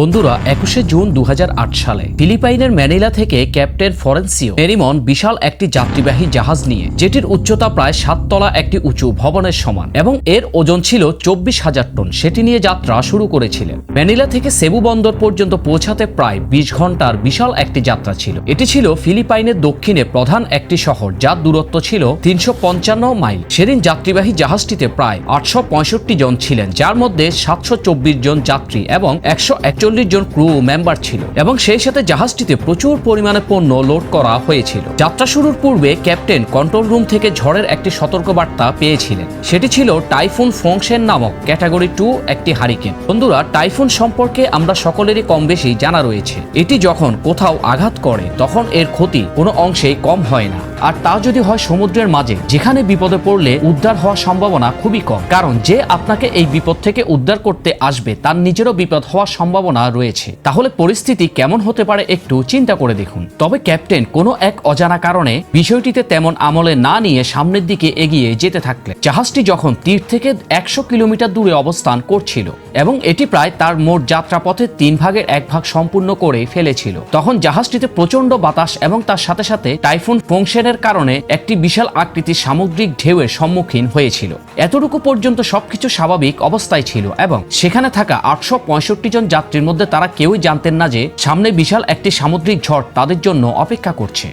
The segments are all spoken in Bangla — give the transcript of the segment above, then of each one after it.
বন্ধুরা, একুশে জুন দু হাজার আট সালে ফিলিপাইনের ম্যানিলা থেকে ক্যাপ্টেন ফরেন্সিও মেরিমন বিশাল একটি যাত্রীবাহী জাহাজ নিয়ে, যেটির উচ্চতা প্রায় সাততলা একটি উঁচু ভবনের সমান এবং এর ওজন ছিল চব্বিশ হাজার টন। সেটি নিয়ে যাত্রা শুরু করেছিলেন। ম্যানিলা থেকে সেবু বন্দর পর্যন্ত পৌঁছাতে প্রায় বিশ ঘণ্টার বিশাল একটি যাত্রা ছিল। এটি ছিল ফিলিপাইনের দক্ষিণে প্রধান একটি শহর, যার দূরত্ব ছিল তিনশো পঞ্চান্ন মাইল। সেদিন যাত্রীবাহী জাহাজটিতে প্রায় আটশো পঁয়ষট্টি জন ছিলেন, যার মধ্যে সাতশো চব্বিশ জন যাত্রী এবং একশো এক একচল্লিশ জন ক্রু মেম্বার ছিল এবং সেই সাথে জাহাজটিতে প্রচুর পরিমাণে পণ্য লোড করা হয়েছিল। যাত্রা শুরুর পূর্বে ক্যাপ্টেন কন্ট্রোল রুম থেকে ঝড়ের একটি সতর্কবার্তা পেয়েছিলেন। সেটি ছিল টাইফুন ফংশেন নামক ক্যাটাগরি টু একটি হারিকেন। বন্ধুরা, টাইফুন সম্পর্কে আমরা সকলেরই কম বেশি জানা রয়েছে। এটি যখন কোথাও আঘাত করে, তখন এর ক্ষতি কোনো অংশেই কম হয় না। আর তা যদি হয় সমুদ্রের মাঝে, যেখানে বিপদে পড়লে উদ্ধার হওয়ার সম্ভাবনা খুবই কম। কারণ যে আপনাকে এই বিপদ থেকে উদ্ধার করতে আসবে, তার নিজেরও বিপদ হওয়ার সম্ভাবনা রয়েছে। তাহলে পরিস্থিতি কেমন হতে পারে একটু চিন্তা করে দেখুন। তবে ক্যাপ্টেন, কোনো এক অজানা কারণে বিষয়টিতে তেমন আমলে না নিয়ে সামনের দিকে এগিয়ে যেতে থাকলেন। জাহাজটি যখন তীর থেকে একশো কিলোমিটার দূরে অবস্থান করছিল এবং এটি প্রায় তার মোট যাত্রাপথের তিন ভাগের এক ভাগ সম্পূর্ণ করে ফেলেছিল, তখন জাহাজটিতে প্রচণ্ড বাতাস এবং তার সাথে সাথে টাইফুন ফংশনের কারণে একটি বিশাল আকৃতির সামুদ্রিক ঢেউয়ের সম্মুখীন হয়েছিল। এতটুকু পর্যন্ত সবকিছু স্বাভাবিক অবস্থায় ছিল এবং সেখানে থাকা আটশো পঁয়ষট্টি জন যাত্রীর মধ্যে তারা কেউই জানতেন না যে সামনে বিশাল একটি সামুদ্রিক ঝড় তাদের জন্য অপেক্ষা করছে।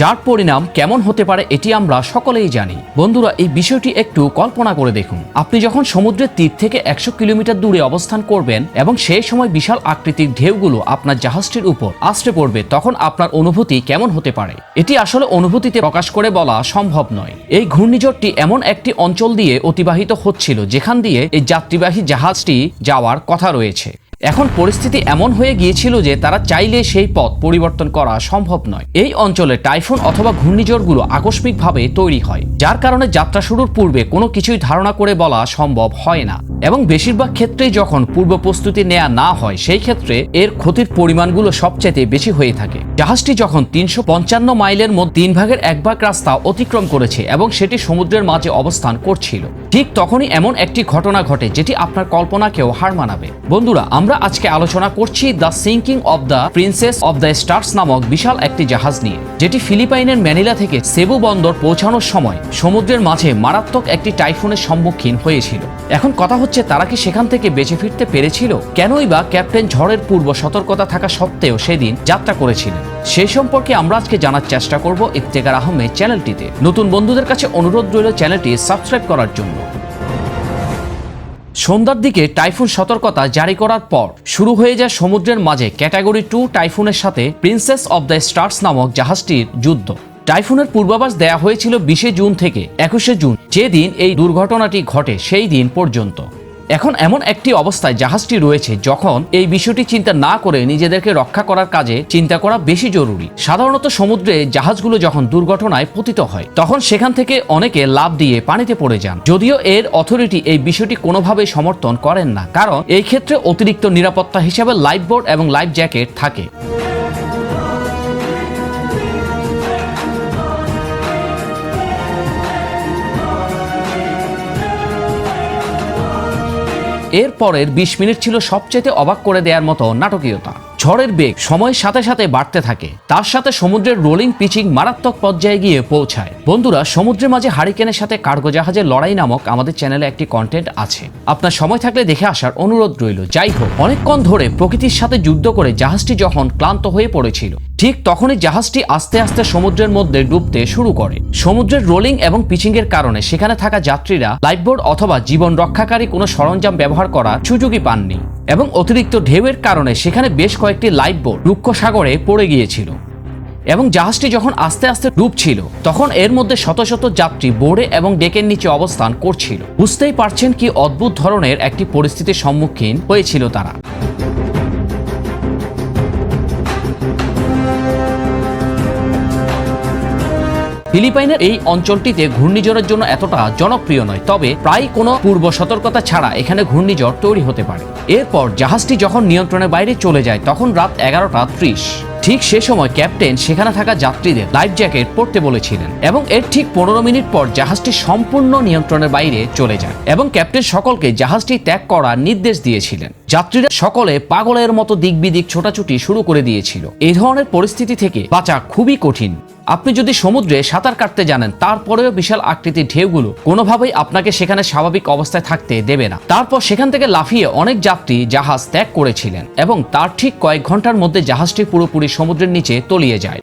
যার পরিণাম কেমন হতে পারে এটি আমরা সকলেই জানি। বন্ধুরা, এই বিষয়টি একটু কল্পনা করে দেখুন। আপনি যখন সমুদ্রের তীর থেকে একশো কিলোমিটার দূরে অবস্থান করবেন এবং সেই সময় বিশাল আকৃতির ঢেউগুলো আপনার জাহাজটির উপর আসতে পড়বে, তখন আপনার অনুভূতি কেমন হতে পারে? এটি আসলে অনুভূতিতে প্রকাশ করে বলা সম্ভব নয়। এই ঘূর্ণিঝড়টি এমন একটি অঞ্চল দিয়ে অতিবাহিত হচ্ছিল, যেখান দিয়ে এই যাত্রীবাহী জাহাজটি যাওয়ার কথা রয়েছে। এখন পরিস্থিতি এমন হয়ে গিয়েছিল যে তারা চাইলে সেই পথ পরিবর্তন করা সম্ভব নয়। এই অঞ্চলে টাইফুন অথবা ঘূর্ণিঝড়গুলো আকস্মিকভাবে তৈরি হয়, যার কারণে যাত্রা শুরুর পূর্বে কোনো কিছুই ধারণা করে বলা সম্ভব হয় না। এবং বেশিরভাগ ক্ষেত্রেই যখন পূর্ব প্রস্তুতি নেওয়া না হয়, সেই ক্ষেত্রে এর ক্ষতির পরিমাণগুলো সবচেয়ে বেশি হয়ে থাকে। জাহাজটি যখন তিনশো পঞ্চান্ন মাইলের মধ্যে তিন ভাগের এক ভাগ রাস্তা অতিক্রম করেছে এবং সেটি সমুদ্রের মাঝে অবস্থান করছিল। ঠিক তখনই এমন একটি ঘটনা ঘটে, যেটি আপনার কল্পনাকেও হার মানাবে। বন্ধুরা, আমরা আজকে আলোচনা করছি the sinking of the princess of the stars নামক বিশাল একটি জাহাজ নিয়ে, যেটি ফিলিপাইনের ম্যানিলা থেকে সেবু বন্দর পৌঁছানোর সময় সমুদ্রের মাঝে মারাত্মক একটি টাইফুনের সম্মুখীন হয়েছিল। এখন কথা হচ্ছে তারা কি সেখান থেকে বেঁচে ফিরতে পেরেছিল? কেনই বা ক্যাপ্টেন ঝড়ের পূর্ব সতর্কতা থাকা সত্ত্বেও সেদিন যাত্রা করেছিলেন। সেই সম্পর্কে আমরা আজকে জানার চেষ্টা করব ইফতেকার আহমেদ চ্যানেলটিতে। নতুন বন্ধুদের কাছে অনুরোধ রইল চ্যানেলটি সাবস্ক্রাইব করার জন্য। সন্ধ্যার দিকে টাইফুন সতর্কতা জারি করার পর শুরু হয়ে যায় সমুদ্রের মাঝে ক্যাটাগরি টু টাইফুনের সাথে প্রিন্সেস অব দ্য স্টার্স নামক জাহাজটির যুদ্ধ। টাইফুনের পূর্বাভাস দেয়া হয়েছিল বিশে জুন থেকে একুশে জুন, যেদিন এই দুর্ঘটনাটি ঘটে সেই দিন পর্যন্ত। এখন এমন একটি অবস্থায় জাহাজটি রয়েছে যখন এই বিষয়টি চিন্তা না করে নিজেদেরকে রক্ষা করার কাজে চিন্তা করা বেশি জরুরি। সাধারণত সমুদ্রে জাহাজগুলো যখন দুর্ঘটনায় পতিত হয়, তখন সেখান থেকে অনেকে লাভ দিয়ে পানিতে পড়ে যান। যদিও এর অথরিটি এই বিষয়টি কোনোভাবে সমর্থন করেন না, কারণ এই ক্ষেত্রে অতিরিক্ত নিরাপত্তা হিসেবে লাইফ বোর্ড এবং লাইফ জ্যাকেট থাকে। এর পরের বিশ মিনিট ছিল সবচেয়ে অবাক করে দেওয়ার মতো নাটকীয়তা। ঝড়ের বেগ সময়ের সাথে সাথে বাড়তে থাকে। তার সাথে সমুদ্রের রোলিং পিচিং মারাত্মক পর্যায়ে গিয়ে পৌঁছায়। বন্ধুরা, সমুদ্রের মাঝে হারিকেনের সাথে কার্গো জাহাজের লড়াই নামক আমাদের চ্যানেলে একটি কন্টেন্ট আছে। আপনার সময় থাকলে দেখে আসার অনুরোধ রইল। যাই হোক, অনেকক্ষণ ধরে প্রকৃতির সাথে যুদ্ধ করে জাহাজটি যখন ক্লান্ত হয়ে পড়েছিল ঠিক তখনই জাহাজটি আস্তে আস্তে সমুদ্রের মধ্যে ডুবতে শুরু করে। সমুদ্রের রোলিং এবং পিচিং এর কারণে সেখানে থাকা যাত্রীরা লাইফবোর্ড অথবা জীবন রক্ষাকারী কোনো সরঞ্জাম ব্যবহার করার সুযোগই পাননি এবং অতিরিক্ত ঢেউয়ের কারণে সেখানে বেশ কয়েকটি লাইফবোট রুক্ষ সাগরে পড়ে গিয়েছিল। এবং জাহাজটি যখন আস্তে আস্তে ডুবছিল, তখন এর মধ্যে শত শত যাত্রী বোর্ডে এবং ডেকের নিচে অবস্থান করছিল। বুঝতেই পারছেন কি অদ্ভুত ধরনের একটি পরিস্থিতির সম্মুখীন হয়েছিল তারা। ফিলিপাইনের এই অঞ্চলটিতে ঘূর্ণিঝড়ের জন্য এতটা জনপ্রিয় নয়, তবে প্রায় কোনো পূর্ব সতর্কতা ছাড়া এখানে ঘূর্ণিঝড় তৈরি হতে পারে। এরপর জাহাজটি যখন নিয়ন্ত্রণের বাইরে চলে যায়, তখন রাত এগারোটা ত্রিশ। ঠিক সে সময় ক্যাপ্টেন সেখানে থাকা যাত্রীদের লাইফ জ্যাকেট পরতে বলেছিলেন এবং এর ঠিক পনেরো মিনিট পর জাহাজটি সম্পূর্ণ নিয়ন্ত্রণের বাইরে চলে যায় এবং ক্যাপ্টেন সকলকে জাহাজটি ত্যাগ করার নির্দেশ দিয়েছিলেন। যাত্রীরা সকলে পাগলের মতো দিক বিদিক ছোটাছুটি শুরু করে দিয়েছিল। এই ধরনের পরিস্থিতি থেকে বাঁচা খুবই কঠিন। আপনি যদি সমুদ্রে সাঁতার কাটতে জানেন, তারপরেও বিশাল আকৃতির ঢেউগুলো কোনোভাবেই আপনাকে সেখানে স্বাভাবিক অবস্থায় থাকতে দেবে না। তারপর সেখান থেকে লাফিয়ে অনেক যাত্রী জাহাজ ত্যাগ করেছিলেন এবং তার ঠিক কয়েক ঘণ্টার মধ্যে জাহাজটি পুরোপুরি সমুদ্রের নিচে তলিয়ে যায়।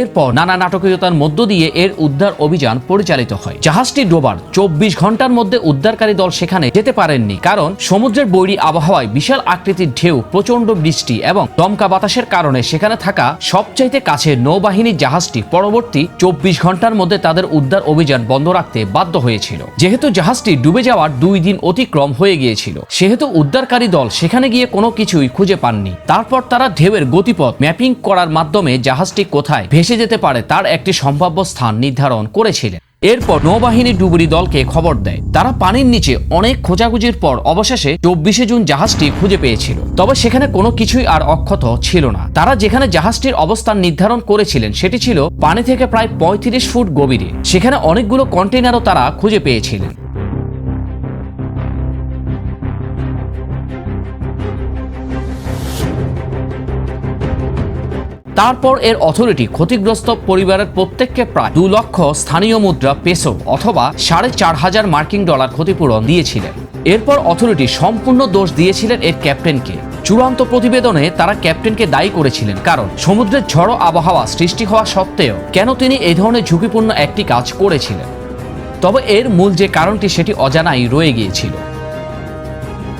এরপর নানা নাটকীয়তার মধ্য দিয়ে এর উদ্ধার অভিযান পরিচালিত হয়। জাহাজটি ডোবার চব্বিশ ঘণ্টার মধ্যে উদ্ধারকারী দল সেখানে যেতে পারেননি কারণ সমুদ্রের বৈরী আবহাওয়ায় বিশাল আকৃতির ঢেউ প্রচণ্ড বৃষ্টি এবং দমকা বাতাসের কারণে সেখানে থাকা সবচাইতে কাছের নৌবাহিনীর জাহাজটি পরবর্তী চব্বিশ ঘণ্টার মধ্যে তাদের উদ্ধার অভিযান বন্ধ রাখতে বাধ্য হয়েছিল। যেহেতু জাহাজটি ডুবে যাওয়ার দুই দিন অতিক্রম হয়ে গিয়েছিল, সেহেতু উদ্ধারকারী দল সেখানে গিয়ে কোনো কিছুই খুঁজে পাননি। তারপর তারা ঢেউয়ের গতিপথ ম্যাপিং করার মাধ্যমে জাহাজটি কোথায় ভেসে যেতে পারে তার একটি সম্ভাব্য স্থান নির্ধারণ করেছিলেন। এরপর নৌবাহিনী ডুবুরি দলকে খবর দেয়। তারা পানির নিচে অনেক খোঁজাখুঁজির পর অবশেষে চব্বিশে জুন জাহাজটি খুঁজে পেয়েছিল। তবে সেখানে কোনো কিছুই আর অক্ষত ছিল না। তারা যেখানে জাহাজটির অবস্থান নির্ধারণ করেছিলেন সেটি ছিল পানি থেকে প্রায় পঁয়ত্রিশ ফুট গভীরে। সেখানে অনেকগুলো কন্টেইনারও তারা খুঁজে পেয়েছিলেন। তারপর এর অথরিটি ক্ষতিগ্রস্ত পরিবারের প্রত্যেককে প্রায় দু লক্ষ স্থানীয় মুদ্রা, পেসো অথবা সাড়ে চার হাজার মার্কিন ডলার ক্ষতিপূরণ দিয়েছিলেন। এরপর অথরিটি সম্পূর্ণ দোষ দিয়েছিলেন এর ক্যাপ্টেনকে। চূড়ান্ত প্রতিবেদনে তারা ক্যাপ্টেনকে দায়ী করেছিলেন, কারণ সমুদ্রের ঝড়ো আবহাওয়া সৃষ্টি হওয়া সত্ত্বেও কেন তিনি এই ধরনের ঝুঁকিপূর্ণ একটি কাজ করেছিলেন? তবে এর মূল যে কারণটি সেটি অজানাই রয়ে গিয়েছিল।